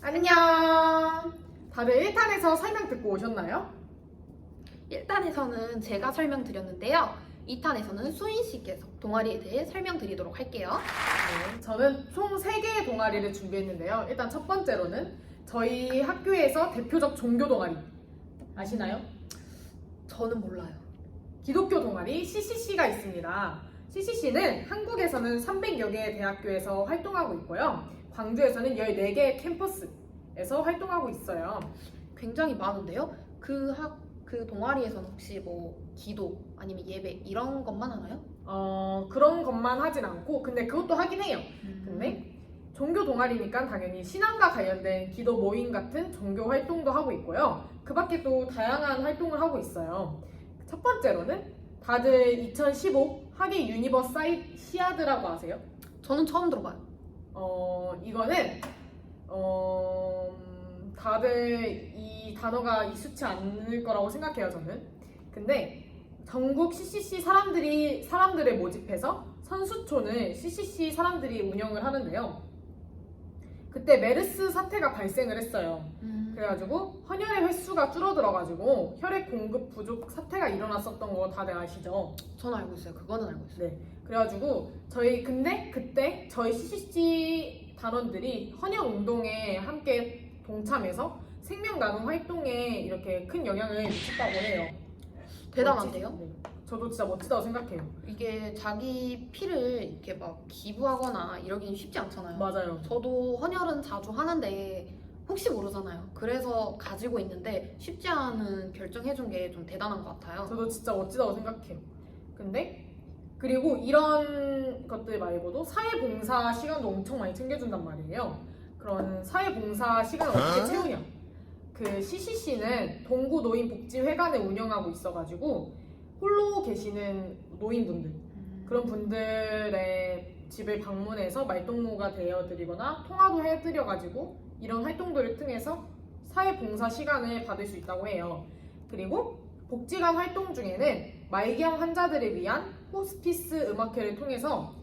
안녕. 다들 1탄에서 설명 듣고 오셨나요? 1탄에서는 제가 설명드렸는데요. 2탄에서는 수인 씨께서 동아리에 대해 설명드리도록 할게요. 네, 저는 총 3개의 동아리를 준비했는데요. 일단 첫 번째로는 저희 학교에서 대표적 종교 동아리 아시나요? 저는 몰라요. 기독교 동아리 CCC가 있습니다. CCC는 한국에서는 300여 개의 대학교에서 활동하고 있고요. 광주에서는 14개의 캠퍼스에서 활동하고 있어요. 굉장히 많은데요. 그 학, 그 동아리에서는 혹시 뭐 기도 아니면 예배 이런 것만 하나요? 어, 그런 것만 하진 않고, 근데 그것도 하긴 해요. 음. 근데 종교 동아리니까 당연히 신앙과 관련된 기도 모임 같은 종교 활동도 하고 있고요. 그 밖에 또 다양한 활동을 하고 있어요. 첫 번째로는 다들 2015 하계 유니버사이 시아드라고 아세요? 저는 처음 들어봐요. 어, 이거는 어, 음, 다들 이 단어가 익숙치 않을 거라고 생각해요, 저는. 근데 전국 CCC 사람들이 사람들을 모집해서 선수촌을 CCC 사람들이 운영을 하는데요. 그때 메르스 사태가 발생을 했어요. 음. 그래가지고 헌혈의 횟수가 줄어들어가지고 혈액 공급 부족 사태가 일어났었던 거 다들 아시죠? 저는 알고 있어요. 그거는 알고 있어요. 네. 그래가지고 저희 근데 그때 저희 CCC 단원들이 헌혈 운동에 함께 동참해서 생명 나눔 활동에 이렇게 큰 영향을 미쳤다고 해요. 대단한데요? 네. 저도 진짜 멋지다고 생각해요. 이게 자기 피를 이렇게 막 기부하거나 이러긴 쉽지 않잖아요. 맞아요. 저도 헌혈은 자주 하는데 혹시 모르잖아요. 그래서 가지고 있는데 쉽지 않은 결정해준 게 좀 대단한 것 같아요. 저도 진짜 멋지다고 생각해요. 근데 그리고 이런 것들 말고도 사회봉사 시간도 엄청 많이 챙겨준단 말이에요. 그런 사회봉사 시간을 어떻게 채우냐? 그 CCC는 동구 노인 복지회관을 운영하고 있어가지고 홀로 계시는 노인분들 음. 그런 분들의 집을 방문해서 말동무가 되어드리거나 통화도 해드려가지고 이런 활동들을 통해서 사회봉사 시간을 받을 수 있다고 해요. 그리고 복지관 활동 중에는 말기암 환자들을 위한 호스피스 음악회를 통해서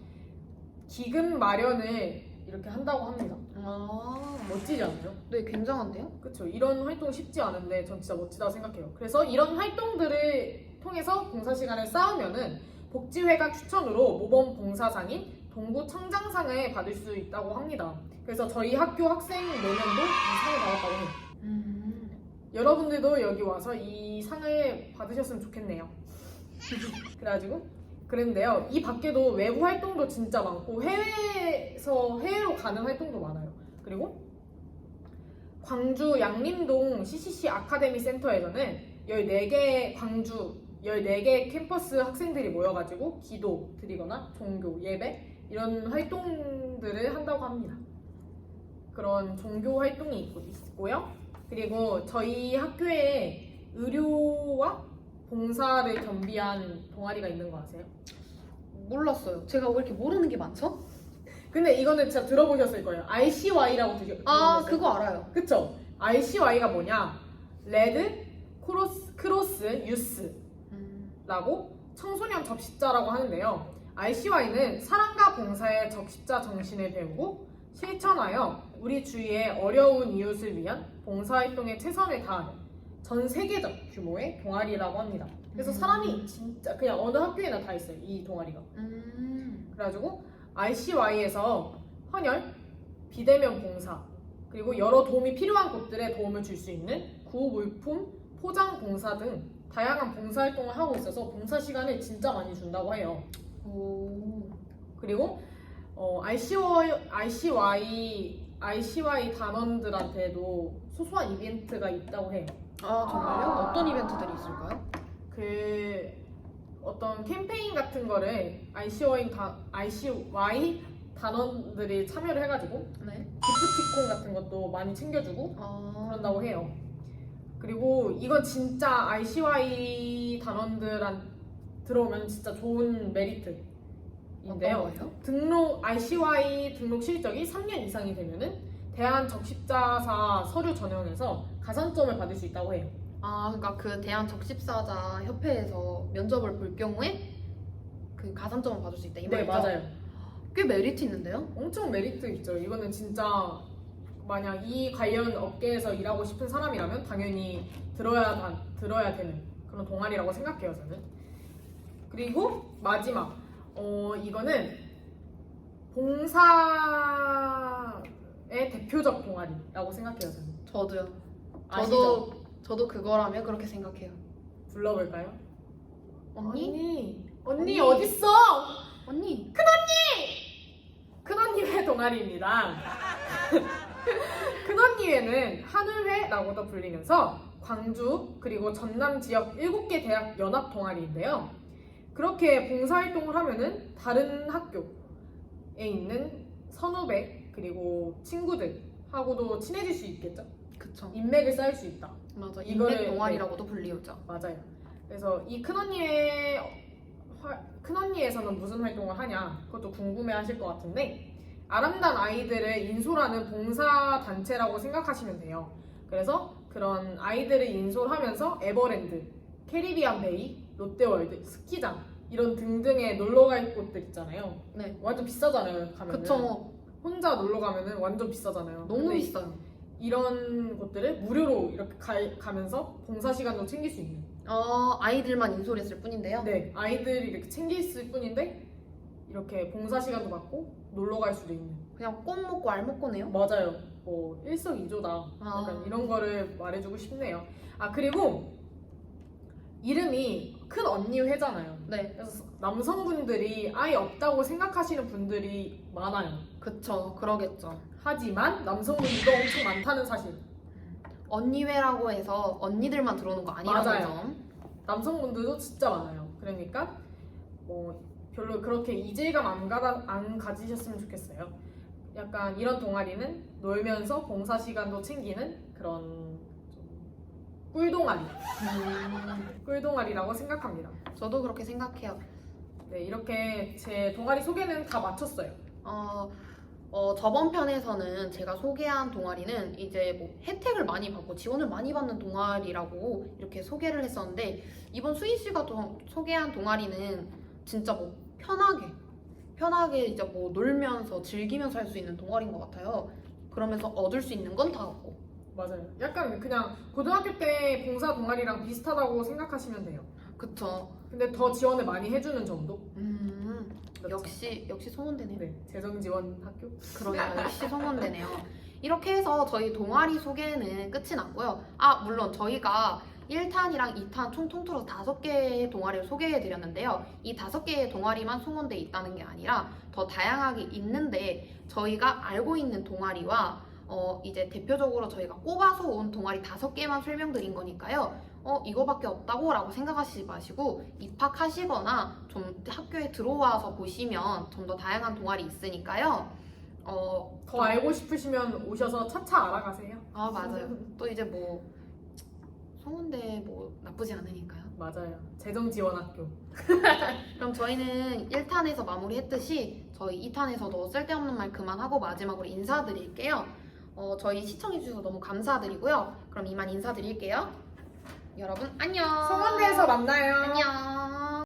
기금 마련을 이렇게 한다고 합니다. 아, 멋지지 않나요? 네, 굉장한데요? 그렇죠. 이런 활동 쉽지 않은데 전 진짜 멋지다고 생각해요. 그래서 이런 활동들을 통해서 봉사 시간을 쌓으면은 복지회가 추천으로 모범 봉사상인 동구 청장상을 받을 수 있다고 합니다. 그래서 저희 학교 학생 4명도 이 상을 받았다고 해요. 음. 여러분들도 여기 와서 이 상을 받으셨으면 좋겠네요. 그래가지고 그랬는데요. 이 밖에도 외부 활동도 진짜 많고 해외에서 해외로 가는 활동도 많아요. 그리고 광주 양림동 CCC 아카데미 센터에서는 14개 광주 14개 캠퍼스 학생들이 모여가지고 기도 드리거나 종교 예배 이런 활동들을 한다고 합니다. 그런 종교 활동이 있고- 있고요. 그리고 저희 학교에 의료와 봉사를 겸비한 동아리가 있는 거 아세요? 몰랐어요. 제가 왜 이렇게 모르는 게 많죠? 근데 이거는 진짜 들어보셨을 거예요. RCY라고 들으, 아? 그거 알아요. 그쵸? RCY가 뭐냐? 레드 크로스, 크로스 유스라고 음. 청소년 접십자라고 하는데요. RCY는 사랑과 봉사의 접십자 정신을 배우고 실천하여 우리 주위의 어려운 이웃을 위한 봉사활동에 최선을 다하는 전 세계적 규모의 동아리라고 합니다. 그래서 음. 사람이 진짜 그냥 어느 학교에나 다 있어요. 이 동아리가. 음. 그래가지고 RCY에서 헌혈, 비대면 봉사, 그리고 여러 도움이 필요한 곳들에 도움을 줄 수 있는 구물품, 포장 봉사 등 다양한 봉사 활동을 하고 있어서 봉사 시간을 진짜 많이 준다고 해요. 오. 그리고 어, RCY, RCY, RCY 단원들한테도 소소한 이벤트가 있다고 해요. 아, 정말요? 어떤 이벤트들이 있을까요? 그 어떤 캠페인 같은 거를 RCY, 다, RCY 단원들이 참여를 해가지고 네. 기프티콘 같은 것도 많이 챙겨주고 아. 그런다고 해요. 그리고 이건 진짜 RCY 단원들한 들어오면 진짜 좋은 메리트인데요. 어떤 거예요? 등록 RCY 등록 실적이 3년 이상이 되면은 대한 적십자사 서류 전형에서 가산점을 받을 수 있다고 해요. 아, 그러니까 그 대한 적십사자 협회에서 면접을 볼 경우에 그 가산점을 받을 수 있다 이 네 말이죠? 맞아요. 꽤 메리트 있는데요? 엄청 메리트 있죠. 이거는 진짜 만약 이 관련 업계에서 일하고 싶은 사람이라면 당연히 들어야 다- 들어야 되는 그런 동아리라고 생각해요 저는. 그리고 마지막 어 이거는 봉사의 대표적 동아리라고 생각해요 저는. 저도요. 저도 저도 그거라면 그렇게 생각해요. 불러볼까요? 언니? 언니, 언니 언니. 어딨어? 언니? 큰언니회 동아리입니다. 큰언니회는 한울회라고도 불리면서 광주 그리고 전남 지역 7개 대학 연합 동아리인데요. 그렇게 봉사활동을 하면은 다른 학교에 있는 선후배 그리고 친구들하고도 친해질 수 있겠죠. 그쵸. 인맥을 쌓을 수 있다. 맞아. 이거를- 인맥 동아리라고도 불리우죠. 맞아요. 그래서 이 큰언니의 화- 큰언니에서는 무슨 활동을 하냐 그것도 궁금해하실 것 같은데 아름다운 아이들을 인솔하는 봉사 단체라고 생각하시면 돼요. 그래서 그런 아이들을 인솔하면서 에버랜드, 캐리비안 베이, 롯데월드, 스키장 이런 등등의 놀러 갈 곳들 있잖아요. 네. 완전 비싸잖아요. 가면은 그쵸. 혼자 놀러 가면은 완전 비싸잖아요. 너무 근데 비싸요. 이런 곳들을 무료로 이렇게 가, 가면서 봉사 시간도 챙길 수 있는. 어, 아이들만 인솔했을 뿐인데요. 네, 아이들이 이렇게 챙길 뿐인데 이렇게 봉사 시간도 받고 놀러 갈 수도 있는. 그냥 꽃 먹고 알 먹고네요. 맞아요. 뭐 일석이조다. 아. 약간 이런 거를 말해주고 싶네요. 아 그리고 이름이 큰 언니 회잖아요. 네. 그래서 남성분들이 아예 없다고 생각하시는 분들이 많아요. 그쵸. 그러겠죠. 하지만 남성분들도 엄청 많다는 사실. 언니회라고 해서 언니들만 들어오는 거 아니라는 맞아요. 점. 남성분들도 진짜 많아요. 그러니까 뭐 별로 그렇게 이질감 안, 가다, 안 가지셨으면 좋겠어요. 약간 이런 동아리는 놀면서 봉사 시간도 챙기는 그런 좀 꿀동아리, 음, 꿀동아리라고 생각합니다. 저도 그렇게 생각해요. 네, 이렇게 제 동아리 소개는 다 마쳤어요. 어, 어, 저번 편에서는 제가 소개한 동아리는 이제 뭐 혜택을 많이 받고 지원을 많이 받는 동아리라고 이렇게 소개를 했었는데 이번 수희 씨가 도- 소개한 동아리는 진짜 뭐 편하게 편하게 이제 뭐 놀면서 즐기면서 할 수 있는 동아리인 것 같아요. 그러면서 얻을 수 있는 건 다 얻고. 맞아요. 약간 그냥 고등학교 때 봉사 동아리랑 비슷하다고 생각하시면 돼요. 그쵸. 근데 더 지원을 많이 해주는 정도? 음, 그렇죠. 역시 역시 송원대네요. 네, 재정 지원 학교. 그러네요. 역시 성원되네요. 이렇게 해서 저희 동아리 소개는 끝이 났고요. 아, 물론 저희가 1탄이랑 2탄 총 통틀어서 다섯 개의 동아리를 소개해 드렸는데요. 이 다섯 개의 동아리만 송원대에 있다는 게 아니라 더 다양하게 있는데 저희가 알고 있는 동아리와 어, 이제 대표적으로 저희가 꼽아서 온 동아리 다섯 개만 설명드린 거니까요. 어, 이거밖에 없다고 라고 생각하시지 마시고 입학하시거나 좀 학교에 들어와서 보시면 좀 더 다양한 동아리 있으니까요. 어, 더 알고 싶으시면 오셔서 차차 알아가세요. 아, 맞아요. 또 이제 뭐 송원대 뭐 나쁘지 않으니까요. 맞아요. 재정 지원 학교. 그럼 저희는 1탄에서 마무리했듯이 저희 2탄에서도 쓸데없는 말 그만하고 마지막으로 인사드릴게요. 어, 저희 시청해주셔서 너무 감사드리고요. 그럼 이만 인사드릴게요. 여러분 안녕. 성원대에서 만나요. 안녕.